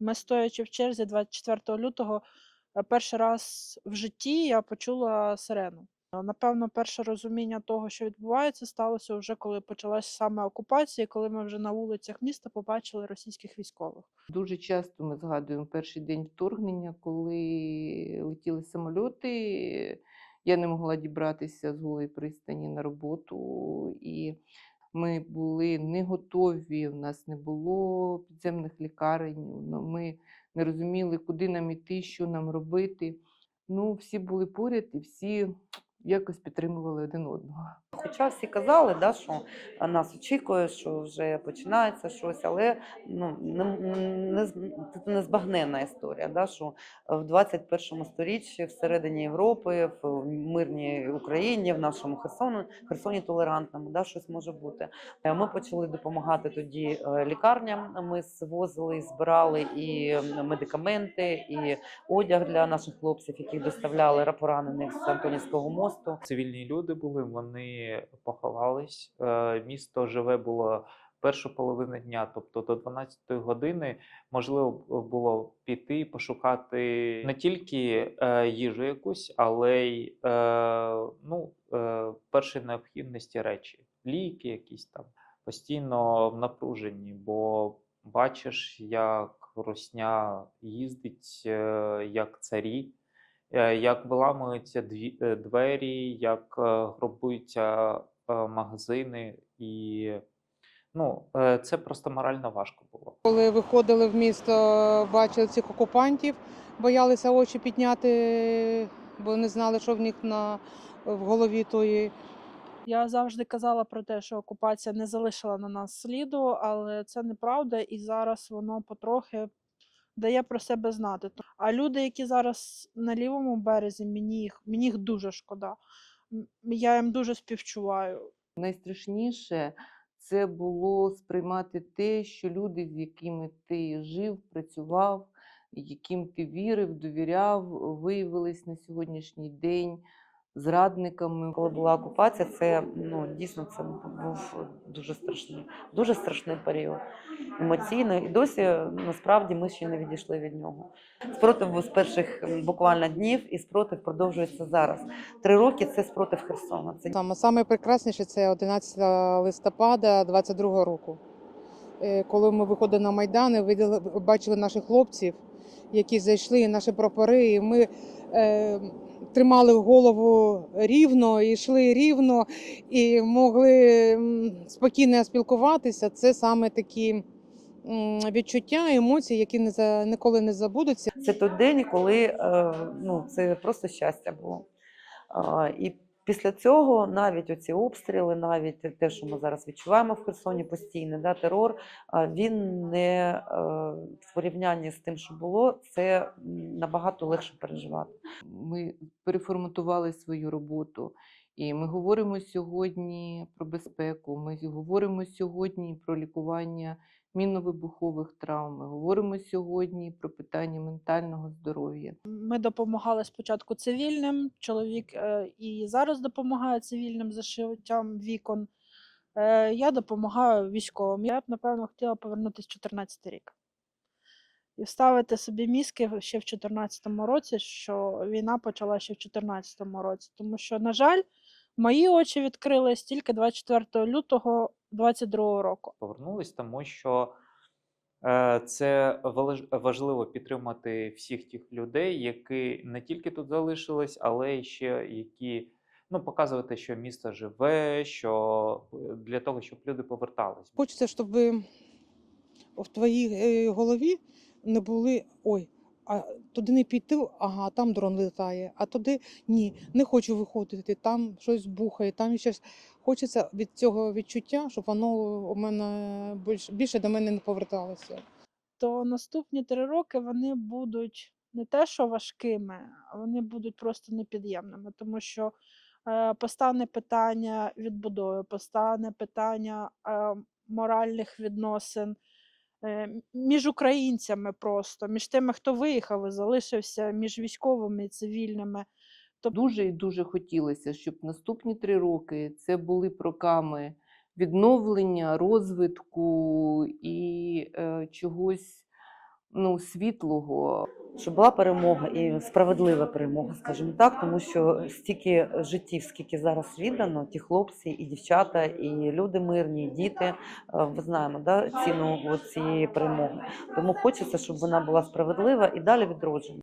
Ми стоячи в черзі 24 лютого, е, перший раз в житті я почула сирену. Е, Напевно, перше розуміння того, що відбувається, сталося вже коли почалась саме окупація, коли ми вже на вулицях міста побачили російських військових. Дуже часто ми згадуємо перший день вторгнення, коли летіли самольоти. Я не могла дібратися з голої пристані на роботу, і ми були не готові. У нас не було підземних лікарень. ну, Ми не розуміли, куди нам іти, що нам робити. Ну, всі були поряд і всі якось підтримували один одного. Хоча всі казали, да, що нас очікує, що вже починається щось, але ну, не, не, незбагненна історія, да, що в 21 сторіччі всередині Європи, в мирній Україні, в нашому Херсоні, Херсоні толерантному, да, щось може бути. Е, Ми почали допомагати тоді е, лікарням. Ми звозили, збирали і медикаменти, і одяг для наших хлопців, яких доставляли поранених з Антонівського мосту. Цивільні люди були, вони поховались. Е, Місто живе було першу половину дня, тобто до 12 години можливо було піти пошукати не тільки е, їжу якусь, але й е, ну, перші необхідності речі, ліки якісь там постійно в напруженні, бо бачиш, як русня їздить, як царі як виламуються дві- е, двері, як е, грабуються е, магазини, і ну, е, це просто морально важко було. Коли виходили в місто, бачили цих окупантів, боялися очі підняти, бо не знали, що в них на в голові тої. Я завжди казала про те, що окупація не залишила на нас сліду, але це неправда, і зараз воно потрохи дає про себе знати. А люди, які зараз на лівому березі, мені їх, мені їх дуже шкода. Я їм дуже співчуваю. Найстрашніше це було сприймати те, що люди, з якими ти жив, працював, яким ти вірив, довіряв, виявились на сьогоднішній день зрадниками. Коли була окупація, це ну дійсно це був дуже страшний, дуже страшний період емоційно. І досі насправді ми ще не відійшли від нього. Спротив був з перших буквально днів, і спротив продовжується зараз. Три роки це спротив Херсона. Це Саме саме прекрасніше це 11 листопада 22 року. Е, Коли ми виходили на Майдан, і виділи- бачили наших хлопців, які зайшли, і наші прапори, і ми е, тримали голову рівно, і йшли рівно, і могли спокійно спілкуватися. Це саме такі відчуття, емоції, які не за, ніколи не забудуться. Це той день, коли е, ну, це просто щастя було. І після цього навіть оці обстріли, навіть те, що ми зараз відчуваємо в Херсоні постійно, да, терор, він не е, в порівнянні з тим, що було, це набагато легше переживати. Ми переформатували свою роботу. І ми говоримо сьогодні про безпеку, ми говоримо сьогодні про лікування мінно-вибухових травм, ми говоримо сьогодні про питання ментального здоров'я. Ми допомагали спочатку цивільним, чоловік е, і зараз допомагає цивільним зашиттям вікон. Е, Я допомагаю військовим. Я б, напевно, хотіла повернутися в 14 рік. І вставити собі мізки ще в 2014 році, що війна почала ще в 2014 році. Тому що, на жаль, мої очі відкрились тільки 24 лютого 2022 року. Повернулись, тому що е, це важливо підтримати всіх тих людей, які не тільки тут залишились, але й ще які. Ну, показувати, що місто живе, що е, для того, щоб люди повертались. Хочеться, щоб в твоїй е, голові не були ой, а туди не піти, ага, там дрон літає, а туди ні, не хочу виходити, там щось бухає, там щось. Хочеться від цього відчуття, щоб воно у мене більше, більше до мене не поверталося. то наступні три роки вони будуть не те, що важкими, а вони будуть просто непід'ємними, тому що е, постане питання відбудови, постане питання е, моральних відносин між українцями просто, між тими, хто виїхав і залишився, між військовими і цивільними. Дуже і дуже хотілося, щоб наступні три роки це були проками відновлення, розвитку і е, чогось ну, світлого. щоб була перемога і справедлива перемога, скажімо так, тому що стільки життів, скільки зараз віддано, ті хлопці і дівчата, і люди мирні, і діти. ми знаємо, да, ціну цієї перемоги. Тому хочеться, щоб вона була справедлива і далі відроджена.